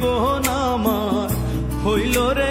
জীবন আমার হইল রে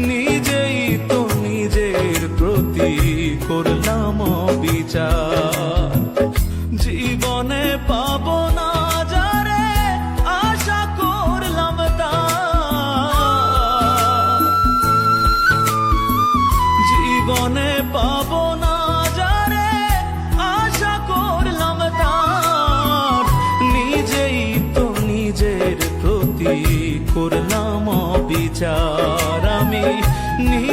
নিজেই তো নিজের প্রতি করলাম বিচার জীবনে পাবো না জীবনে পাবো না নিজেই নিজের করলাম বিচার 你。